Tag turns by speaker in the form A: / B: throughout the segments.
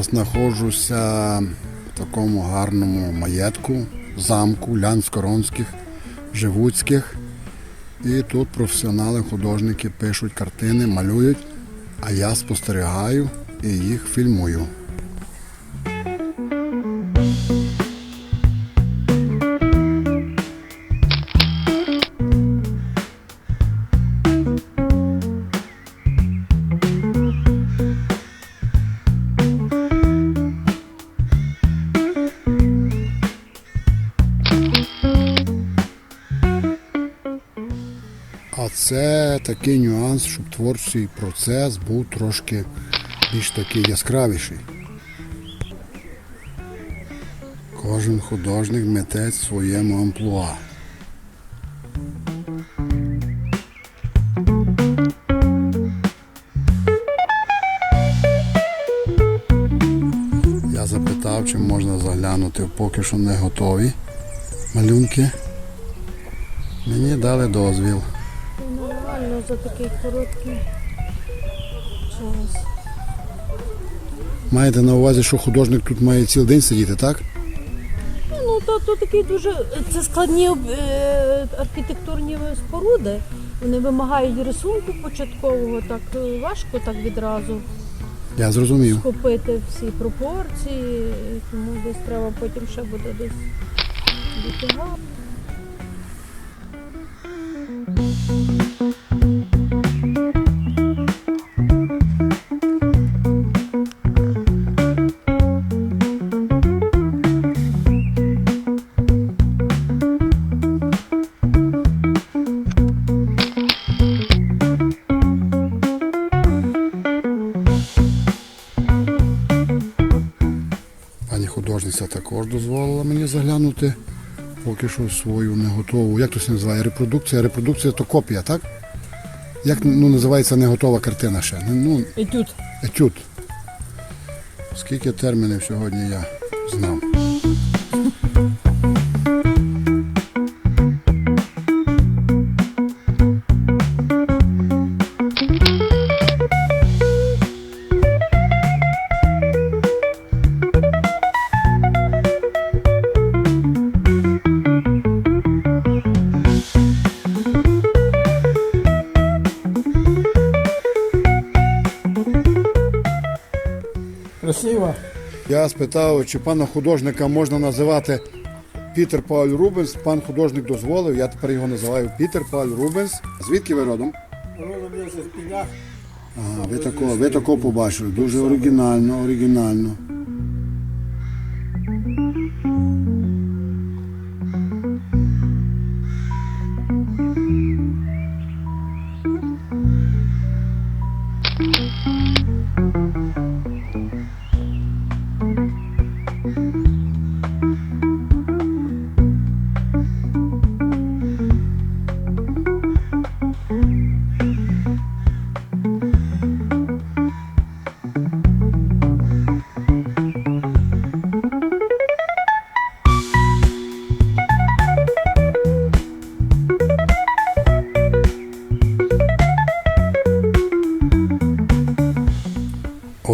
A: зараз знаходжуся в такому гарному маєтку, замку Лянськоронських, Живуцьких. І тут професіонали, художники пишуть картини, малюють, а я спостерігаю і їх фільмую. Це такий нюанс, щоб творчий процес був трошки більш такий яскравіший. Кожен художник митець в своєму амплуа. Я запитав, чи можна заглянути поки що не готові малюнки. Мені дали дозвіл.
B: Нормально за такий короткий час.
A: Маєте на увазі, що художник тут має цілий день сидіти, так?
B: Ну, то, то такі дуже це складні е, архітектурні споруди. Вони вимагають рисунку початкового, так е, важко так відразу
A: Я зрозумів.
B: схопити всі пропорції, тому десь треба потім ще буде десь дотягати.
A: Пані також дозволила мені заглянути поки що свою не готову. Як то це називає? Репродукція. Репродукція то копія, так? Як ну, називається не готова картина ще? Ну,
B: Етюд.
A: етюд. Скільки термінів сьогодні я знав. Я спитав, чи пана художника можна називати Пітер Пауль Рубенс. Пан художник дозволив, я тепер його називаю Пітер Пауль Рубенс. Звідки ви родом?
C: Родом я з Пінях.
A: Ага, ви такого, ви такого побачили. Дуже оригінально, оригінально.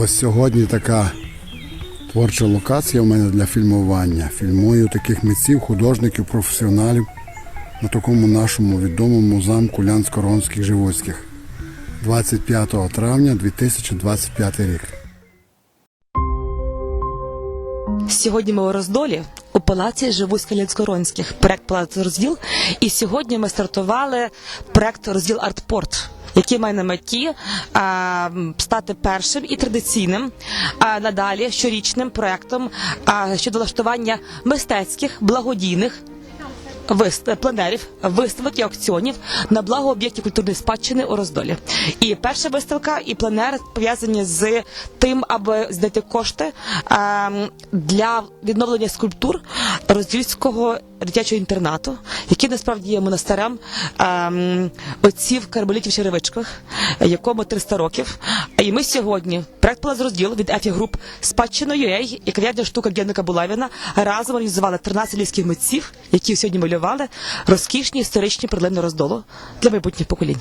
A: Ось сьогодні така творча локація у мене для фільмування. Фільмую таких митців, художників, професіоналів на такому нашому відомому замку Лянсько-Ронських Живоцьких. 25 травня 2025 рік.
D: Сьогодні ми у роздолі у палаці Живуська Ленськоронських. Проект Палац розділ. І сьогодні ми стартували проект розділ Артпорт. Який має на меті стати першим і традиційним, надалі щорічним проектом щодо влаштування мистецьких благодійних вист- пленерів, виставок і аукціонів на благо об'єктів культурної спадщини у роздолі. І перша виставка і пленер пов'язані з тим, аби знайти кошти для відновлення скульптур роздільського дитячого інтернату, який насправді є монастирем ем, отців кармелітів черевичках, якому 300 років. І ми сьогодні проект розділ від ефі груп спадщина UA і кав'ярня штука Генника Булавіна разом організували 13 ліських митців, які сьогодні малювали розкішні історичні перлини роздолу для майбутніх поколінь.